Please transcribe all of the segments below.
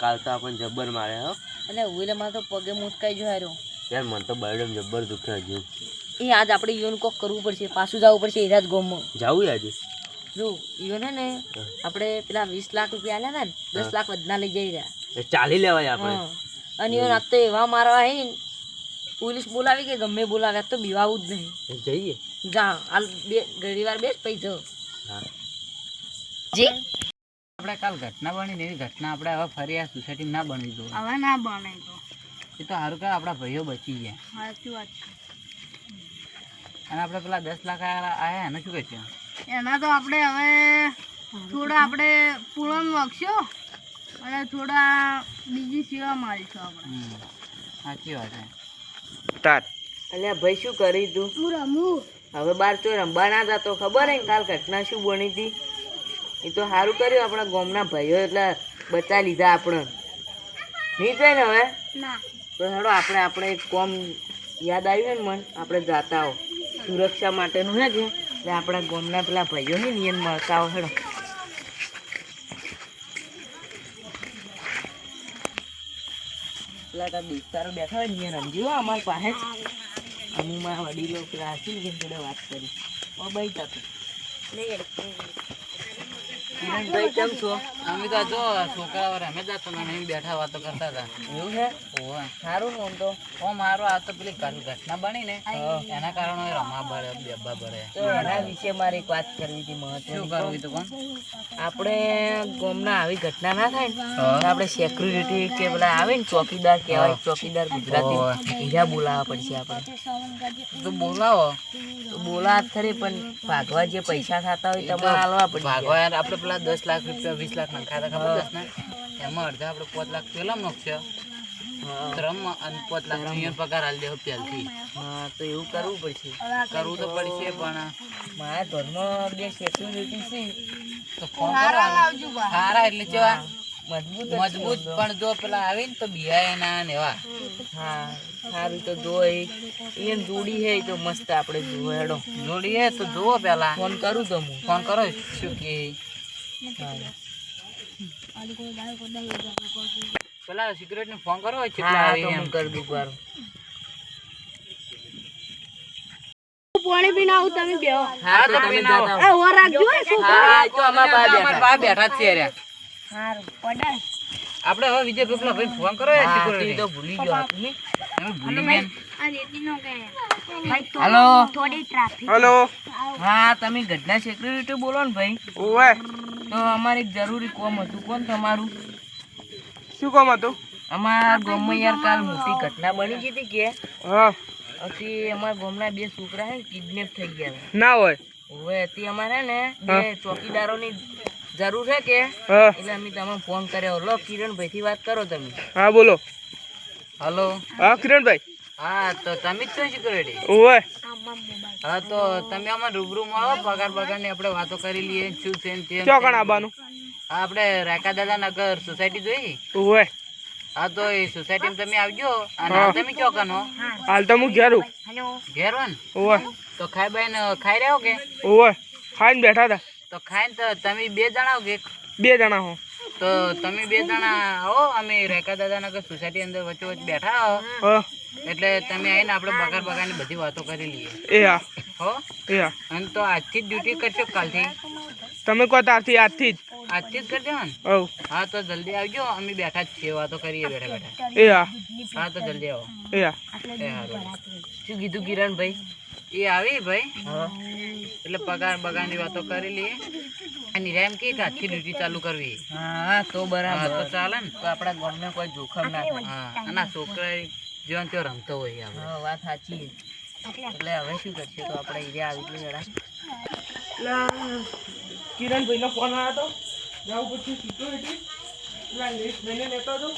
કાલ તો આપણને જબ્બર મારે હો. અને ઉઈલે માં તો પગે મુટકાઈ જો હાર્યો યાર મને તો બરડમ જબ્બર દુખે હજુ. એ આજ આપણે ઈવન કોક કરવું પડશે પાછું જવું પડશે એરા જ ગોમમાં. જાવું આજે જો ઈવન હે ને આપણે પેલા વીસ લાખ રૂપિયા આલ્યા હતા ને દસ લાખ વધના લઈ જઈ રહ્યા. એ ચાલી લેવાય આપણે. અને ઈવન આજ તો એવા મારવા હે પોલીસ બોલાવી કે ગમે બોલાવે તો બીવાવું જ નહીં. જઈએ. જા હાલ બે ઘડી વાર બેસ પૈસો. હા. જી? આપણે કાલ ઘટના બની ને એવી ઘટના આપણે હવે ફરી આ સોસાયટી ના બની દો હવે ના બને તો. એ તો સારું કે આપણા ભાઈઓ બચી ગયા. સાચી વાત છે. અને આપણે પેલા દસ લાખ આયા એને શું કહેશું એના તો આપણે હવે થોડા આપણે પૂરણ વાગશો અને થોડા બીજી સેવા મારીશું આપણે. સાચી વાત છે. તાર. અલ્યા ભાઈ શું કરી તું? હું રમું. હવે બાર તો રમવા ના જતો ખબર હે ને કાલ ઘટના શું બની હતી એ તો સારું કર્યું આપણા ગામના ભાઈઓ એટલે બચા લીધા આપણે નહીં જાય ને હવે? તો હેડો આપણે આપણે એક કોમ યાદ આવ્યું ને મન આપણે જાતા હો સુરક્ષા માટેનું હે કે? એટલે આપણા ગામના પેલા ભાઈઓની નિયમ મળતા હો હેડો. પેલા તારા દોસ્તારો બેઠા હોય ને સમજી હો અમારી પાસે જ. અમુક મારા વડીલો કે જોડે વાત કરી. ઓ ભાઈ તાતું કિરણભાઈ કેમ છો અમે તો જો વાર અમે જતો ને અમે બેઠા વાતો કરતા હતા. એવું છે? ઓહ. સારું ને તો. ઓ મારો આ તો પેલી ઘટના બની ને એના કારણે રમા ભરે બેબા ભરે. એના વિશે મારે એક વાત કરવી હતી શું કરવી તું કોણ? આપણે ગામના આવી ઘટના ના થાય ને આપણે સેક્યુરિટી કે પેલા આવે ને ચોકીદાર કહેવાય ચોકીદાર ગુજરાતી બીજા બોલાવવા પડશે આપણે. તો બોલાવો. તો બોલાવા ખરી પણ ભાગવા જે પૈસા થતા હોય તમારે હાલવા પડે ભાગવા આપણે પેલા દસ લાખ રૂપિયા વીસ લાખ હતા ખબર દસ ને એમાં અડધા આપણે પાંચ લાખ પેલા નાખશે શ્રમ અને પાંચ લાખ અહીંયા પગાર હાલ દેવો પહેલથી. હા તો એવું કરવું પડશે. કરવું તો પડશે પણ મારા ઘરમાં બે સેક્યુરિટી છે. તો ફોન કરો સારા એટલે કેવા મજબૂત. પણ જો પેલા આવે ને તો બિહાય ના ને એવા. હા સારું તો જો એ એમ જોડી હે તો મસ્ત આપણે જોડો હેડો. જોડી હે તો જુઓ પેલા. ફોન કરું તો હું. ફોન કરો શું કે? હા. પેલા સિક્યુરિટી ને ફોન કરો કેટલા એમ. કર કરી પાણી પીને આવું તમે બેહો હા. તો તમે પીનાવો. એ ઓર રાખજો હે હા તો અમારા બા અમારા બેઠા બા બેઠા છે રે. હારું પડાય. આપણે હવે વિજય પેલા ભાઈ ફોન કરો સિક્યુરિટી તો ભૂલી ગયો હતું તમે ભૂલી ગયા. આ રેતીનો કે ભાઈ તો થોડી ટ્રાફિક હલો? હા તમે ઘટના સિક્યુરિટી બોલો ને ભાઈ. તો અમારે એક જરૂરી કોમ હતું. કોણ તમારું? શું કોમ હતું? અમારા ગામમાં યાર કાલ મોટી ઘટના બની ગઈ હતી કે? હા. પછી અમારા ગામના બે છોકરા હે કિડનેપ થઈ ગયા ના હોય. હવે તે અમારે ને બે ચોકીદારોની જરૂર છે કે? એટલે અમે તમને ફોન કર્યો. લો કિરણભાઈ થી વાત કરો તમે. હા બોલો. હલો. હા કિરણભાઈ. હા તો તમે જ સિક્યુરિટી ઓવે હા તો તમે આમાં રૂબરૂ મળો પગાર પગારની આપણે વાતો કરી લઈએ શું છે ને તે આવવાનું હા, આપણે રાકા દાદા નગર સોસાયટી જોઈ? હા તો એ સોસાયટીમાં તમે આવજો અને તમે ચોકનો હાલ તો હું ઘેરું. ઘેર ને તો ખાઈ બાઈ ને ખાઈ રહ્યો કે? ઓવે ખાઈને બેઠા હતા તો ખાઈને તો તમે બે જણા આવો કે? બે જણા હો. તો તમે બે જણા આવો અમે રેખા દાદા નગર સોસાયટી અંદર વચ્ચે વચ્ચે બેઠા હા. એટલે તમે આવીને આપણે બગાર બગારની બધી વાતો કરી લઈએ. એ હા. હો? એ હા. અને તો આજથી જ ડ્યુટી કરશો કાલથી? તમે કહો ત્યારથી આજથી જ. આજથી જ કરી દેવાનું ઓ હા તો જલ્દી આવજો. અમે બેઠા જ છીએ વાતો કરીએ બેઠા બેઠા. એ હા. હા તો જલ્દી આવો. એ હા. એ હા શું કીધું કિરણભાઈ? એ આવી ભાઈ? હા. એટલે પગાર બગારની વાતો કરી લઈએ. અને એમ કે આજથી ડ્યુટી ચાલુ કરવી. હા તો બરાબર. તો ચાલે ને. તો આપણા ગામને કોઈ જોખમ ના હા અને છોકરા જીવન તો રમતો હોય આપણે. હા વાત સાચી એટલે હવે શું કરશે? તો આપણે ઈરે આવી એટલે જરા. કિરણભાઈ નો ફોન આવ્યો હતો જાવ પછી સિક્યોરિટી પેલા લિસ્ટ લઈને લેતો હતો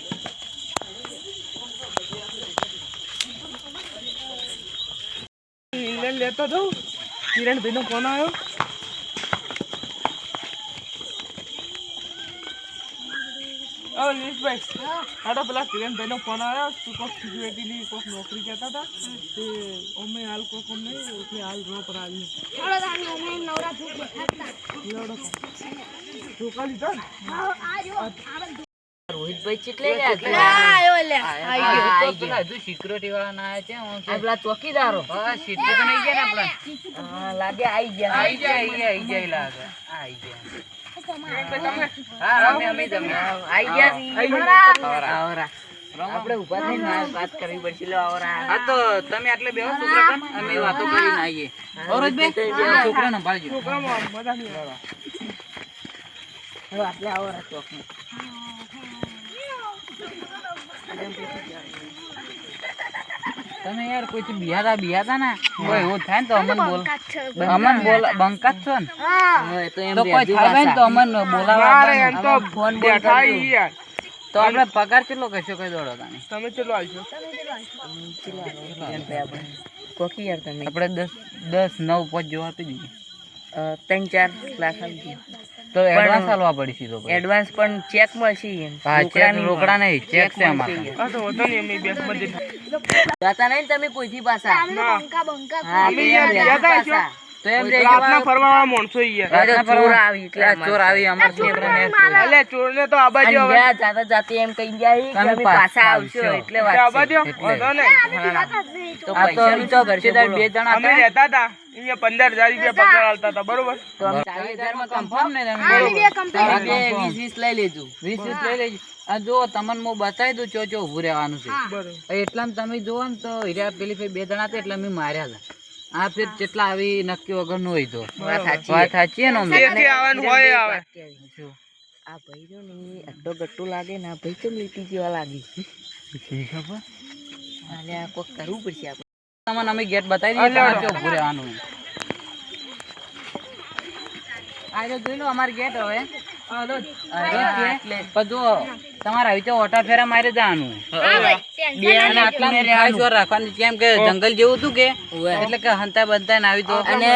ઇંગ્લેન્ડ લેતો હતો કિરણભાઈ નો ફોન આવ્યો ઓ લીસભાઈ હાડો પેલા કિરણભાઈ નો ફોન આવ્યો તું કોક સિક્યુરિટીની કોક નોકરી કહેતા હતા તે અમે હાલ કોક અમને એટલે હાલ રો પર આવી રોહિતભાઈ ધોકા લીધા હરીશભાઈ ચેટલે આવ્યો સિક્યુરિટી વાળા ના આયા છે હું પેલા ચોકીદારો તો નહીં ગયા ને આપણા લાગે આઈ ગયા આઈ જાય આઈ જાય લાગે આઈ ગયા. આપણે ઊભા થઈને વાત- કરવી પડશે આવરા. હા તો તમે આટલે બેહો છોકરા અમે વાતો કરીને આવીએ છોકરા સંભાળજો છોકરામાં આટલે આવો ચોક તમે યાર કોઈથી બિહાતા બિહાતા ને કોઈ એવું થાય ને તો અમન બોલ. અમન બોલ બંકાત છો ને? તો કોઈ થાય ને તો અમન બોલાવા એમ તો ફોન બોલ થાય યાર. તો આપણે પગાર કેટલો કહેશો કઈ દોડો તમે તમે કેટલો આવશો. કોકી યાર તમે? આપણે દસ દસ નવ પાંચ જેવા આપી દઈએ ત્રણ ચાર લાખ આપજો. તો એડવાન્સ આલવા પડશે તો એડવાન્સ પણ ચેક મળશે હા ચેક રોકડા નહીં. ચેક છે અમારે. આમાં તો વધો નહીં અમે જાતા નહીં તમે કોઈથી પાછા? બંકા બંકા હા અમે એમ યાર રહેજો ગયા તા પાછા. તો એમ રહેજો રાતના ફરવા માણસો ઈ યાર. અરે રાતના ચોર આવી એટલે ચોર આવી અમાર છોકરાને અલે ચોરને તો આબા હવે જાતા જાતે એમ કહી ગયા કે પાછા પાછા આવશો આવશો. એટલે વાત આબા છે. જો એટલે. વધો નહીં. તો આ તો પૈસાનું શું કરશો રિશ્તેદાર બોલો? બે જણા અમે રહેતા હતા અહીંયા પંદર હજાર રૂપિયા પગાર આલતા હતા બરોબર? તો અમે ચાલીસ હજારમાં કન્ફર્મ ને તમે આની બે કંપની તમે બે વીસ વીસ લઈ લેજો. વીસ વીસ લઈ લેજો. જો તમને હું બતાવી દઉં ચો ચો ઉભું રહેવાનું છે. એટલા તમે જોવો ને તો હીરા પેલી બે જણા હતા એટલે મેં માર્યા હતા. આ ફેર જેટલા આવી નક્કી વગરનું હોય તો. વાત સાચી વાત સાચી છે ને? આવવાનું હોય આવે આ ભાઈ જો ને અડધો ગટ્ટો લાગે ને આ ભાઈ કેમ લીટી જેવા લાગે અને આ કોક કરવું પડશે આપણે તમને અમે ગેટ બતાવી દઈએ તો ઊભું રહેવાનું. આ જો જોઈ લો અમારે ગેટ હવે. તમારે આવી ઓટા ફેરા મારે જવાનું ખાસ કેમ કે જંગલ જેવું હતું કે એટલે કે હંતા બનતા આવી તો અને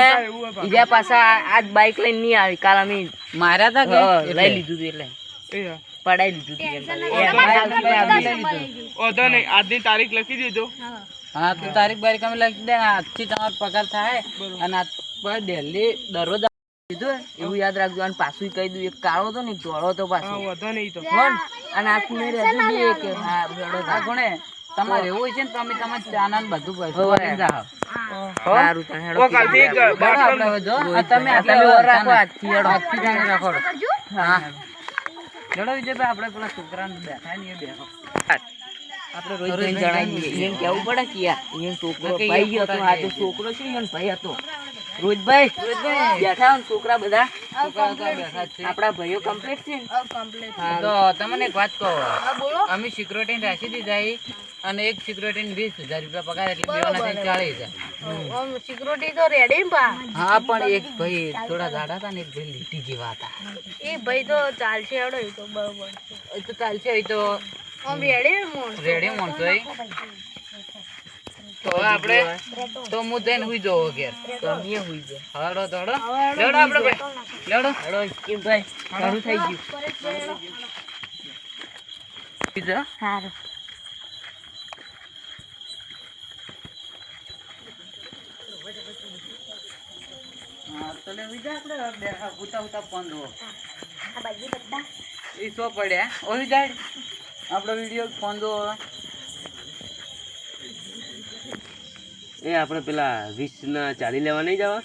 બીજા પાછા આજ બાઇક લઈને નહીં આવી કાલ અમે માર્યા હતા કે લઈ લીધું એટલે પડાઈ લીધું આજની તારીખ લખી દેજો હા, તો તારીખ બારીખ અમે લખી દે, આજથી તમારો પગાર થાય અને આજ પર દરરોજ લીધું હે? એવું યાદ રાખજો. અને પાછું કહી દઉં એક કાળો હતો ને ધોળો હતો પાછો. વધો નહીં તો. કોણ? અને આ કુણે રહેજો બે એક હા ધોળો હા ગુણે તમારે એવું હોય છે ને તો અમે તમારે ચાના ને બધું પૈસા. આપીને જાઓ. સારું તો હેડો કાલથી એક બાટલો જો તમે આટલા તમે ઓર રાખો આજથી હેડો આજથી જાણે રાખો. હા હેડો વિજયભાઈ આપણે પેલા છોકરાને બેઠા ને એ બેઠો. આપણે રોજ જણાવી દઈએ એને પડે કે યાર? એને છોકરો ભાઈ હતો આ તો છોકરો છે ભાઈ હતો. રોજભાઈ બેઠા છોકરા બધા. આપણા ભાઈઓ કમ્પ્લીટ છે તો તમને એક વાત કહો. અમે સિક્યુરિટી રાખી દીધા અને એક સિક્યુરિટી વીસ હજાર રૂપિયા પગાર એટલે બેવાના ચાલીસ હજાર. સિક્યુરિટી તો રેડી હા પણ એક ભાઈ થોડા જાડા હતા ને એક ભાઈ લીટી જેવા હતા. એ ભાઈ તો ચાલશે એ તો બરોબર એ તો ચાલશે એ તો રેડી મોણ રેડી તો આપણે તો હું જઈને હુઈ જવો ઘેર. તો અમે હુઈ જાય હાડો હળો લેડો આપણે ભાઈ લેડો. હેડો કેમ ભાઈ સારું થઈ ગયું. બીજો સારું હા તો લે હુઈ જા આપણે. બેઠા ઉતા ઉતા સો પડ્યા. ઓહી જાય. આપણો વીડિયો પંદો એ આપણે પેલા વીસ ના ચાલી લેવા નહીં જવા?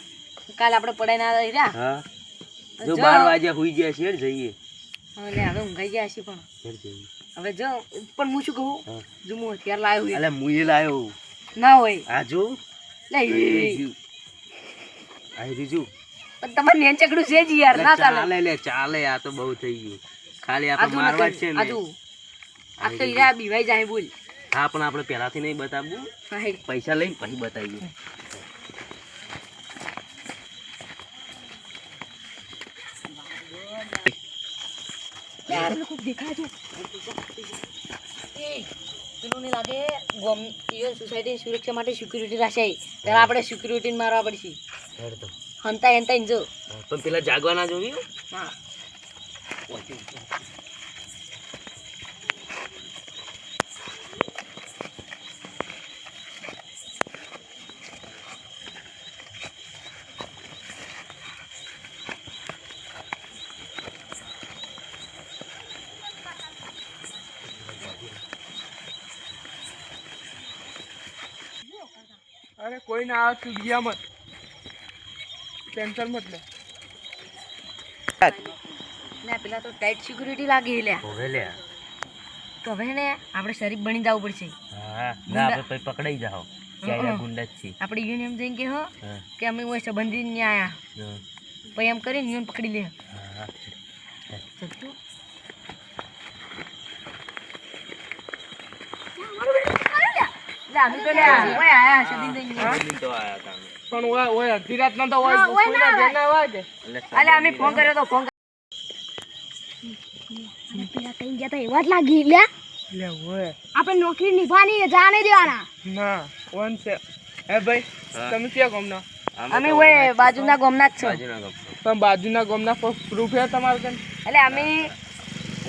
કાલ આપણે પડાઈ ના રહ્યા હા. જો બાર વાગ્યા હુઈ ગયા છે જઈએ. હવે હવે ઊંઘાઈ ગયા છે પણ. હવે જો પણ હું શું કહું? હા. જો હું હથિયાર લાવ્યો હોય અલે એ લાવ્યો ના હોય. આ જો. લે આ રીજુ પણ તમારે નેન ચકડું છે જ યાર. ના ચાલે. ચાલે લે ચાલે આ તો બહુ થઈ ગયું. ખાલી આપણે મારવા છે ને. આજુ આ તો ઈરા બીવાઈ જાય બોલ. હા પણ આપણે પહેલાથી નહીં બતાવવું. પૈસા લઈને પછી બતાવીએ. પેલું નહીં લાગે ગોમ સોસાયટી સુરક્ષા માટે સિક્યુરિટી રાખશે ત્યારે આપણે સિક્યુરિટી મારવા પડશે. હંતા હંતા જો. પણ પેલા જાગવાના જોયું હા. અરે કોઈ ના આવે ગયા મત ટેન્શન મત લે. લે પેલા તો ટાઈટ સિક્યુરિટી લાગી લે હવે લે. તો હવે ને આપણે શરીફ બની જવું પડશે. હા ના આપણે પછી પકડાઈ જાઓ. કે આયા ગુંડા છે આપણે યુનિયમ જઈને કે હો કે અમે ઓય સંબંધી ન્યાયા આયા. પછી એમ કરીને યુન પકડી લે હા ચલ તું. લે, અમે તો લે, ઓય આયા સદી તો આયા તા પણ ઓય ઓય અડધી રાતના તો ઓય કોઈના ના આવે અલે અમે ફોન કર્યો તો ફોન પેલા કઈ ગયા તા એવા જ લાગી લે લે ઓય આપણે નોકરી નિભાની જાણે દેવાના ના વન છે હે ભાઈ હા. તમે ક્યાં ગમના અમે ઓય બાજુના ગમના જ છો. તમે બાજુના ગામના પ્રૂફ છે તમારે કન એટલે અમે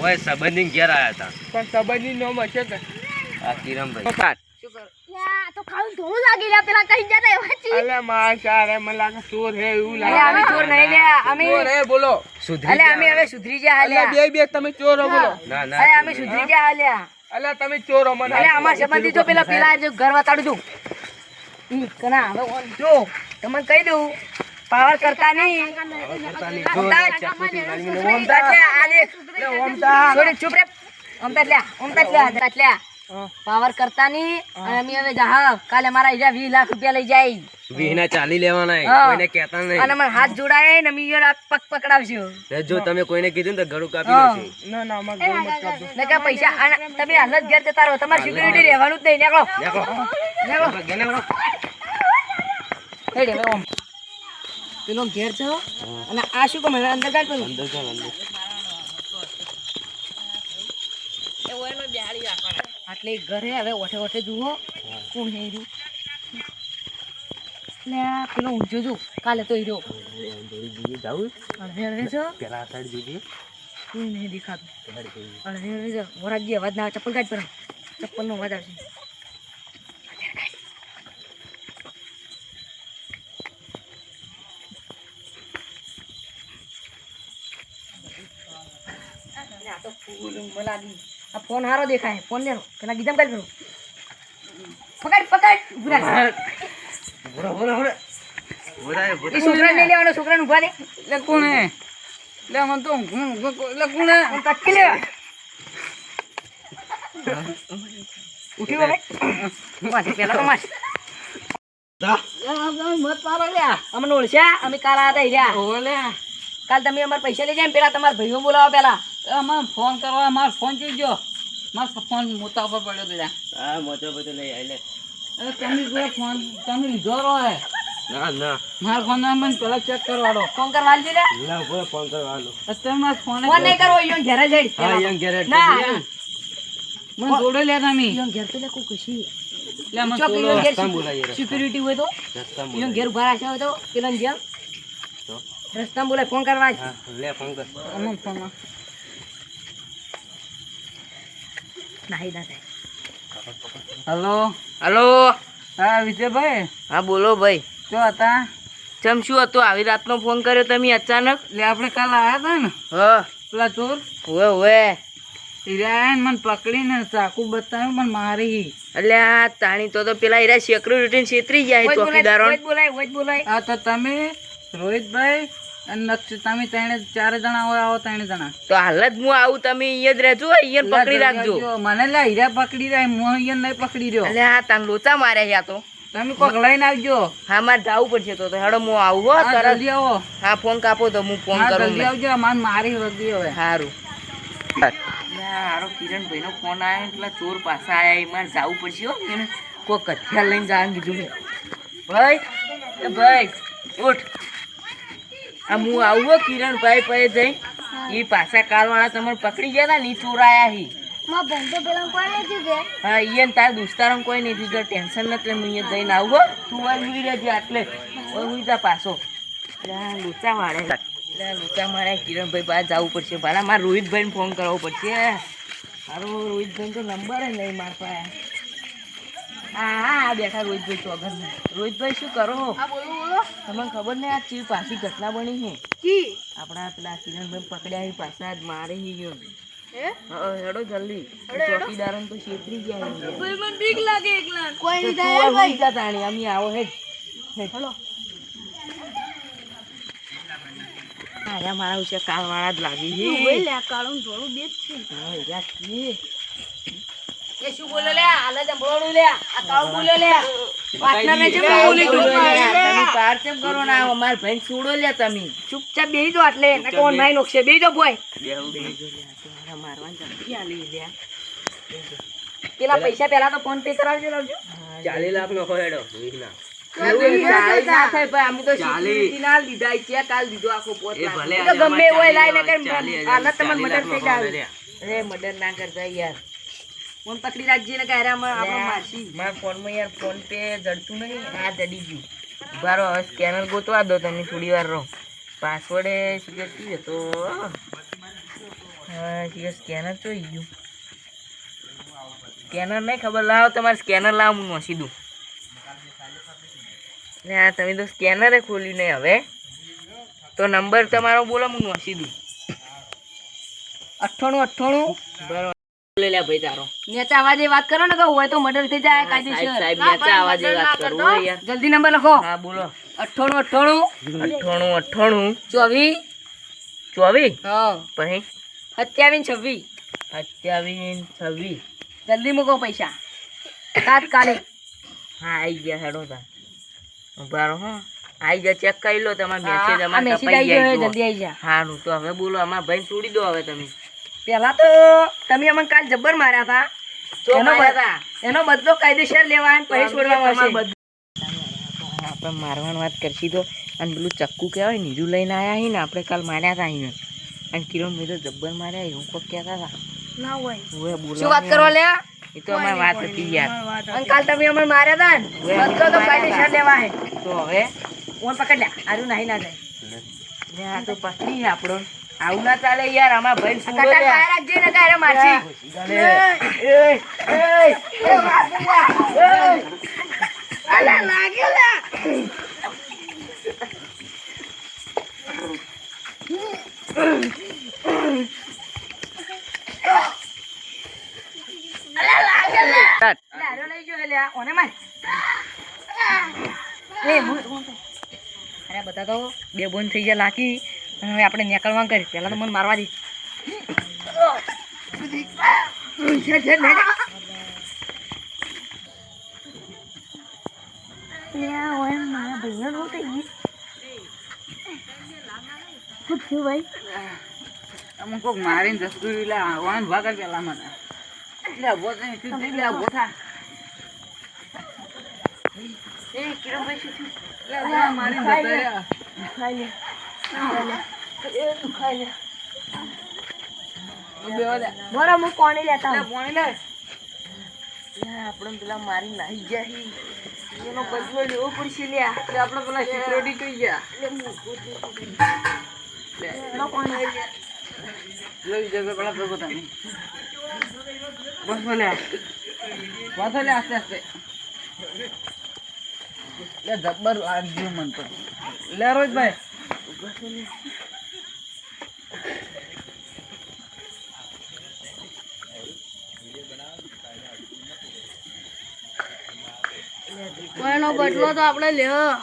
ઓય સબંધી ઘેર આયા હતા પણ સબંધી નો કે આ કિરમભાઈ શું કરું લે, તો ખાલી લાગી પેલા કઈ એવા મને લાગે ચોર હે એવું એટલે અમે ચોર નહીં લે અમે ચોર હે બોલો. સુધરી એટલે અમે હવે સુધરી ગયા અલે બે બે તમે ચોર હો બોલો. ના ના અરે અમે સુધરી ગયા હાલ્યા અલે તમે ચોર હો મને અરે અમાર સંબંધી જો પેલા પેલા જો ઘર વતાડું છું ઈ કના હવે જો તમને કહી દઉં પાવર કરતા નહીં. ઓમતા. ઓમતા. છોડી ચૂપ રે ઓમતા લ્યા ઓમતા જ લે, ઓમતા જ લે. હા. પાવર કરતા ની અને અમે હવે જાહ કાલે મારા ઈજા વીસ લાખ રૂપિયા લઈ જાય. વીના ચાલી લેવાના કોઈને કહેતા નહીં. અને મને હાથ જોડાય ને અમે યાર પગ પકડાવશું જો તમે કોઈને કીધું ને તો ગળું કાપી હા. ના ના અમારે ઘર મત કાપજો. ને પૈસા અને તમે હાલત જ ઘેર જતા રહો. તમારે સિક્યુરિટી રહેવાનું જ નહીં. નીકળો. દેખો નીકળો. હેડે ઓમ. પેલો ઘેર છો અને આ શું કમ અંદર કાઢ અંદર અંદર આટલે ઘરે હવે ઓઠે ઓઠે જુઓ કોણ હે રહ્યું એટલે પેલો ઊંચો જો, કાલે તો રહ્યો અડધે અડધે છો પેલા સાઈડ છો વરાગજી અવાજ ના ચપ્પલ કાઢ પર ચપ્પલનો અવાજ આવશે. આ તો ફૂલ લાગી. આ ફોન હારો દેખાય. ફોન લેરો પેલા ગીધમ કાઢ કરો પકડ પકડ. બોરા બોરા એ છોકરાને લઈ લેવાનો છોકરાને ઊભા લે કોણે? લે મને તો લે કોણે? કટકી લે ઉઠી પેલા તો માસ મત મારો લ્યા અમને અમે કાલ આયા તા હીરા ઓવે કાલ તમે અમારા પૈસા લઈ જાય પેલા તમારા ભાઈઓ બોલાવો પેલા. અમાર ફોન કરવા માર ફોન જોઈ ગયો. મારો ફોન મોટા ઉપર પડ્યો પેલા હા મોટો બધો લઈ આવી લે તમે કોઈ ફોન તમે લીધો રહો હે. ના ના. મારા ફોન મને પેલા ચેક કરવાડો ફોન કરવા લે ના કોઈ ફોન કરવાનો અત્યારે મારો ફોન ફોન નહીં કરવો ઈયોને ઘેર જઈ હા યંગ ગેરેટ ના. મને જોડે લે તમે. ઈયોને ઘેર તો લે કો કશી. લે મને જોડો. ઘેર. સિક્યુરિટી હોય તો? રસ્તામાં ઘેર ઊભા રાખ્યા હોય તો? પેલા જેમ રસ્તા બોલાય ફોન કરવા લે ફોન કર. અમને ફોન નાહી ના થાય હલો. હલો. હા વિજયભાઈ? હા બોલો ભાઈ. શું હતા? ચમ શું હતું? આવી રાતનો ફોન કર્યો તમે અચાનક? લે આપણે કાલ આવ્યા હતા ને હા. પેલા ચોર હોવે હોવે. હીરા મને પકડીને ચાકુ બતાવ્યું મને મારી. એટલે આ તાણી તો તો પેલા હિરા સિક્યુરિટી છેતરી જાય ચોકીદારો બોલાય બોલાય હા તો તમે રોહિતભાઈ તમે ત્રણે ચાર જણા હોય આવો ત્રણે જણા. તો હાલ જ હું આવું તમે અહીંયા જ રહેજો અહીંયા પકડી રાખજો. મને લે હીરા પકડી રહ્યા હું અહીંયા નહીં પકડી રહ્યો. એટલે હા તાન લોચા મારે યા તો. તમે કોક લઈને આવજો. હા મારે જવું પડશે તો હેડો હું આવું હો તરત. આવો. હા ફોન કાપો તો હું ફોન કરું જલ્દી આવજો મને મારી વગી હવે. સારું હારો કિરણભાઈ નો ફોન આવ્યો એટલે ચોર પાછા આયા એ મારે જવું પડશે હો એને કોઈ કથિયા લઈને જવાનું કીધું ભાઈ ભાઈ ઉઠ. આ હું આવું કિરણભાઈ પાસે જઈ. એ પાછા કારવાળા તમારે પકડી ગયા હતા ને ચોરાયા ચોર હી પેલા કોઈ કે? હા ઈયન તાર દોસ્તારો કોઈ નહીં દીધો ટેન્શન નથી હું અહીંયા જઈને આવું તું વાર ઉઈ રહેજે આટલે. ઉઈ જા પાછો. લોચા આ લોચા મારે. કિરણભાઈ બહાર જવું પડશે. ભાડા મારે રોહિતભાઈને ફોન કરવો પડશે. મારો રોહિતભાઈ તો નંબર નહીં મારા પાસે. હા હા આ બેઠા રોહિતભાઈ ચોગર રોહિતભાઈ શું કરો? હા બોલો બોલો. તમને ખબર નહીં આ ચીવ પાછી ઘટના બની છે? આપણા પેલા કિરણભાઈ પકડ્યા પાછા જ મારે ગયો. હેડો જલ્દી. ચોકીદારોને તો છેતરી ગયા. મને બીક લાગે એકલા કોઈ નહીં થાય ભાઈ? જા તાણી, અમે આવો હેડ. હેડ. આયા મારા વિશે કાળવાળા જ લાગી છે. કાળું ધોળું બે જ છે. હા, યાર, કી. એ શું બોલો લે આલે જંભળોનું લે આ કાળું બોલો લે. પાર્ટનરને જેમ બોલી તું તમે પાર કેમ કરો ના અમાર ભાઈ છોડો લે તમે. ચૂપચાપ બેહી દો આટલે કોણ નાઈ નોખશે બેહી. દો બોય તમારા મારવાની ધમકી આલી લે પેલા પૈસા પહેલા તો ફોન પે કરાવજો લાવજો. ચાલી લાખ નો ગમે એવું લાઈને મદદ ના કરતા યાર. ફોન પકડી રાખજે ને કાયરા માં આપણે મારશી. મારા ફોનમાં યાર ફોન પે જડતું નહીં આ જડી ગયું. બારો હવે સ્કેનર ગોતવા દો તમે થોડી વાર રહો. પાસવર્ડ શીખર શું હતો હા. સ્કેનર જોઈ ગયું. સ્કેનર નહીં ખબર લાવો તમારે સ્કેનર લાવો હું નોસી દઉં ને તમે તો સ્કેનરે ખોલ્યું નહીં હવે. તો નંબર તમારો બોલો હું નોસી દઉં અઠ્ઠાણું અઠ્ઠાણું. બરાબર લઈ લે ભાઈ તારો. નેચા અવાજે વાત કરો ને કહું હોય તો મર્ડર થઈ જાય કાયદેસર સાહેબ નેચા અવાજે વાત કરો યાર. જલ્દી નંબર લખો. હા બોલો. અઠ્ઠાણું અઠ્ઠાણું. અઠ્ઠાણું અઠ્ઠાણું. ચોવીસ. ચોવીસ? હા. પછી? સત્યાવીસ છવ્વીસ. સત્યાવીસ છવ્વીસ. જલ્દી મૂકો પૈસા. તાત્કાલિક. હા આવી ગયા હેડો તા. ઊભા રહો હા. આવી જા ચેક કરી લો તમારો મેસેજ અમારે જલ્દી આવી જા. સારું તો હવે બોલો અમારા ભાઈ છોડી દો હવે તમે. પેલા તો તમે અમને કાલ જબ્બર માર્યા હતા. એનો એનો બદલો કાયદેસર લેવા પછી છોડવામાં આપણે મારવાની વાત કરશી તો. અને પેલું ચક્કુ કહેવાય નીરુ લઈને આવ્યા હી ને આપણે કાલ માર્યા હતા અહીં. અને કિરણ મેં તો જબ્બર માર્યા એવું કોક કહેતા હતા. ના હોય. શું વાત કરવા લે એ તો અમારી વાત હતી યાર. અને કાલ તમે અમે માર્યા હતા ને બદલો તો કાયદેસર લેવા હે તો હવે? ફોન પકડ લે આરું નહીં ના જાય. તો પકડી આપણો. આવું ના ચાલે યાર આમાં ભાઈ કટા યાર. ખાય રાખજે ને કાયરે મારશી એ લે લે માર એ હું હું અરે બધા તો બે બોન થઈ ગયા લાકી હવે આપણે નીકળવા કરી પહેલાં તો મને મારવા દે છે, છે, ને, ભાઈ અમુક કોક મારીને રહ્યું, લે વાન ભાગર પેલા મને એટલે ઊભો થઈને શું થયું? લે ઊભો થા. એ કિરણભાઈ શું થયું? લે ઊભો મારીને જતા રહ્યા. ઊભો લે. બરો હું કોણી લેતા પાણી લે. આપણે પેલા મારી નાહી ગયા. એનો બદલો લેવો પડશે લ્યા આપણે પેલા security જોઈ ગયા. લે. પાણી લઈ જગ્યાએ પેલા થાય. બસ લે. બસ લે આસ્તે આસ્તે. લે જબ્બર લાગ્યું મન તો. લે રોહિતભાઈ. કોઈનો બદલો તો આપણે લ્યો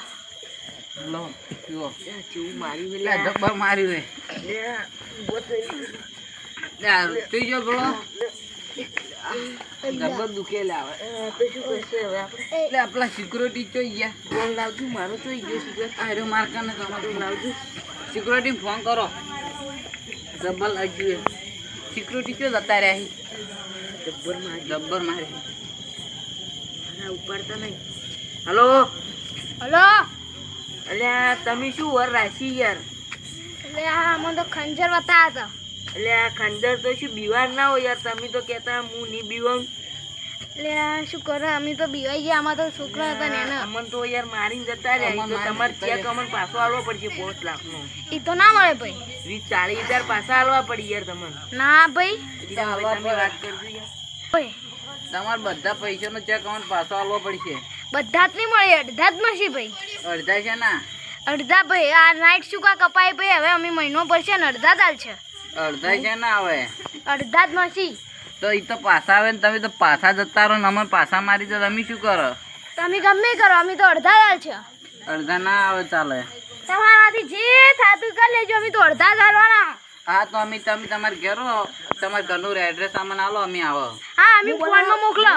લો, જુઓ. ચૂ મારી લે જબ્બર માર્યું. લે જોઈ જો પેલો. જબ્બર દુખે લે આવે. લે આપલા સિક્યુરિટી જોઈ ગયા. ફોન લાવજો મારો તો ગયો સિક્યુરિટી આ રહ્યો માર્કા ને તમારું લાવજો. સિક્યુરિટી ફોન કરો. જબ્બર લાગ્યું સિક્યુરિટી ચો જતા રહ્યા જબ્બર મારે. જબ્બર મારે. ઉપાડતા નહીં. હલો? હલો? અલ્યા તમે શું વર રાશી યાર? અલ્યા આ તો ખંજર બતા હતા. એટલે આ ખાનદાર તો શું બીવાર ના હોય યાર તમે તો કહેતા હું નહીં બીવાઉં. એટલે આ શું કરો અમે તો બીવાઈ ગયા આમાં તો છોકરા હતા ને એના. અમન તો યાર મારીને જતા રહ્યા તો તમારે ચેક અમન પાછો આલવો પડશે પાંચ લાખનો. એ તો ના મળે ભાઈ. વીસ ચાલીસ હજાર પાછા આલવા પડી યાર તમને. ના ભાઈ. તમે વાત કરજો યાર. ભાઈ. તમારે બધા પૈસાનો ચેક અમને પાછો આલવો પડશે. બધા જ નહીં મળે અડધા જ મળશે ભાઈ. અડધા છે ના. અડધા ભાઈ આ નાઇટ શું કા કપાય ભાઈ? હવે અમે મહિનો પડશે ને અડધા દાલ છે અડધા છે ના આવે? અડધા જ મસી. તો એ તો પાછા આવે ને તમે તો પાછા જતા રહો ને અમે પાછા મારી તો તમે શું કરો? તમે ગમે કરો અમે તો અડધા હાલ છે. અડધા ના આવે ચાલે. તમારાથી જે થાતું કરી લેજો અમે તો અડધા જ હાલવાના. હા તો અમે તમે તમારે ઘેર તમારે ઘરનું એડ્રેસ અમને આલો અમે આવો. હા અમે ફોનમાં મોકલો.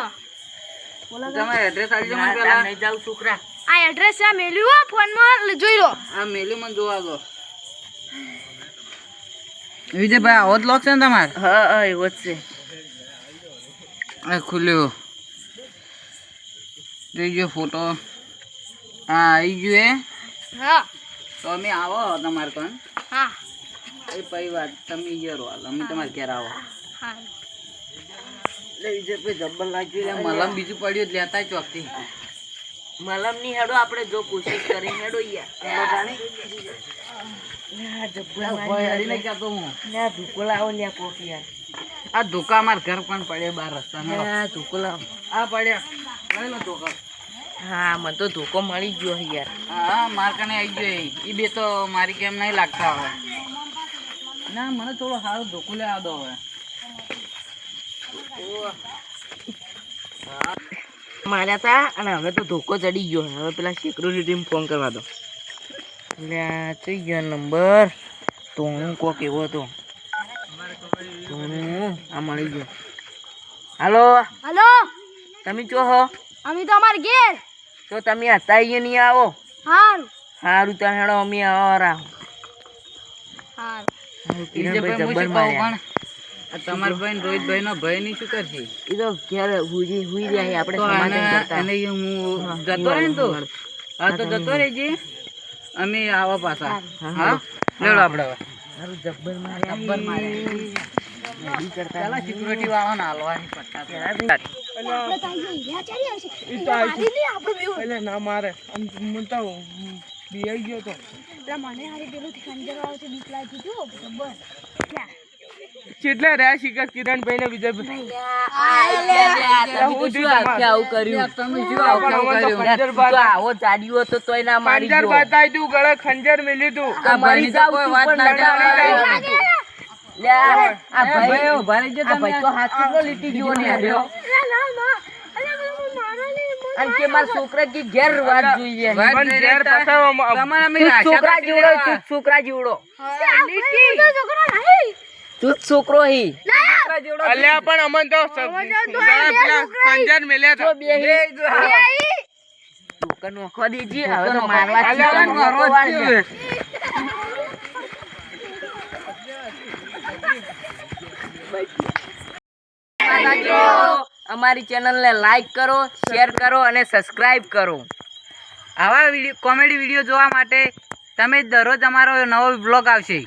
તમારે એડ્રેસ આપજો મને પેલા નહીં જાવ છોકરા. આ એડ્રેસ છે મેલ્યું ફોનમાં જોઈ લો. આ મેલ્યું મને જોવા દો. વિજયભાઈ આવો જ લોક છે ને તમારે? હા હા એવો જ છે. આ ખુલ્યો. જોઈ ગયો ફોટો હા આવી ગયો એ. હા. તો અમે આવો તમારે પણ. હા. એ પછી વાત તમે ઘેર હાલ અમે તમારે ઘેર આવો. હા. એટલે વિજયભાઈ જબ્બર લાગ્યું મલમ બીજું પડ્યું લેતા ચોકથી. મલમની હેડો આપણે જો કોશિશ કરી હેડો યાર. મારી આ ધોકા અમારા ઘર પણ પડે બાર રસ્તા ધોકો લાવો આ પડ્યા. ધોકા હા મને તો ધોકો મળી ગયો યાર. હા માર કને આવી ગયો એ. બે તો મારી કેમ નહીં લાગતા હવે. ના મને થોડો સારો ધોકો લેવા દો હવે માર્યા હતા અને હવે તો ધોકો ચડી ગયો હવે પેલા સિક્યુરિટી ફોન કરવા દો. એટલે આ ચઈ ગયો નંબર. તો હું કોક એવો હતો. આ મળી ગયો. હાલો. હલો. તમે ચો હો? અમે તો અમારે ઘેર. તો તમે હતા અહીંયા નહીં આવો? હારું. સારું ત્યાં હેડો અમે આવો હારું. કિરણભાઈ વિજયભાઈ હું જબ્બર શું માર્યા તમારા ભાઈ રોહિતભાઈ નો ભાઈ ની શું કરશે? એ તો ક્યારે હુજી હુઈ જાય આપણે સમાધાન કરતા. હું જતો રહે ને તો? હા તો જતો રહેજે અમે આવા પાછા. હા લેડો આપણે હવે. સારું જબ્બર મારે. જબ્બર માર્યા ચાલો સિક્યુરિટી વાળો ને હાલવાની પટ્ટા પર. ઈ તો આઈ છે. એટલે ના મારે. આમ હું તો બિયાઈ ગયો તો. કેટલા રહ્યા શિખર કિરણભાઈ ને વિજયભાઈ ખંજર. બતાવી તું ગળે ખંજર મેલ્યું તું આ ભાઈની તો કોઈ વાત ના મરી ચાલે. લે, આ આ એ ભાઈ ભાઈ ઊભા રહેજો આ તમે. ભાઈ તો હાથ કેટલો લીટી જેવો ને હાર્યો. અને કે મારા છોકરા જીવડો. છોકરા જીવડો તું છોકરો હી. અલ્યા પણ અમન તો સંજન મેલ્યા તો બે દુકાન નોખવા દેજે હવે તો મારવા છે, અમારી ચેનલને લાઈક કરો શેર કરો અને સબસ્ક્રાઇબ કરો. આવા વીડિયો કોમેડી વીડિયો જોવા માટે તમે દરરોજ અમારો નવો બ્લોગ આવશે.